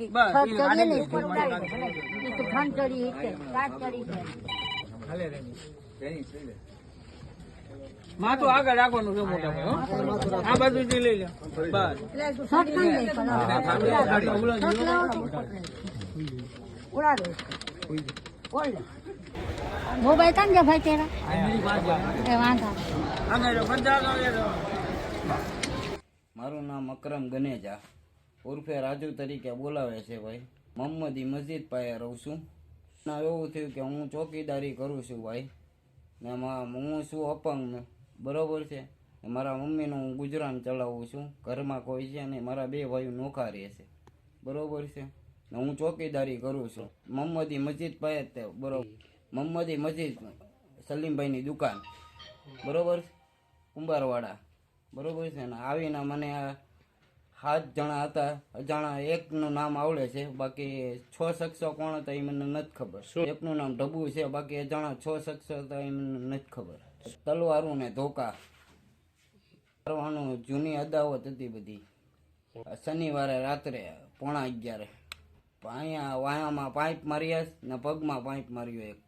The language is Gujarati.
બસ છત એ ચડીએ હાલે ને. છે. ઉપર ઉડાડી દે, ભલે. એ તો ખંડ ચડી છે કાચ ચડી છે. હાલે રે. માં તો આગળ રાખવાનું છે મોટા ભાઈ હો. આ બાજુ લઈ લે. બસ. ઉડાડો. ઓલ મોબાઈલ કામ છે ભાઈ તેરા? વાંધા નહીં. આગળ બધા આગળ મારું. નામ અકરમ ગનેજા. ઉર્ફે રાજુ તરીકે બોલાવે છે ભાઈ. મોહમ્મદી મસ્જિદ પાસે રહું છું. ના એવું થયું કે હું ચોકીદારી કરું છું ભાઈ. ને એમાં હું છું અપંગ બરોબર છે? મારા મમ્મીનું હું ગુજરાન ચલાવું છું. ઘરમાં કોઈ છે નહીં. મારા બે ભાઈઓ નોખા રહે છે. બરોબર છે? હું ચોકીદારી કરું છું. મોહમ્મદી મસ્જિદ પાસે તે બરોબર. મોહમ્મદી મસ્જિદ સલીમભાઈની દુકાન. બરોબર કુંભારવાડા. બરોબર છે? ને આવીને મને આ સાત જણા હતા અજાણા એકનું નામ આવડે છે બાકી છ શખ્સો કોણ હતા એ મને નથી ખબર. એકનું નામ ઢબુ છે બાકી અજાણા છ શખ્સો હતા એ મને નથી ખબર. તલવારું ને ધોકા. કરવાનું જૂની અદાવત હતી બધી. શનિવારે રાત્રે પોણા અગિયારે. અહીંયા વાયામાં પાઇપ માર્યા ને પગમાં પાઇપ માર્યો એક.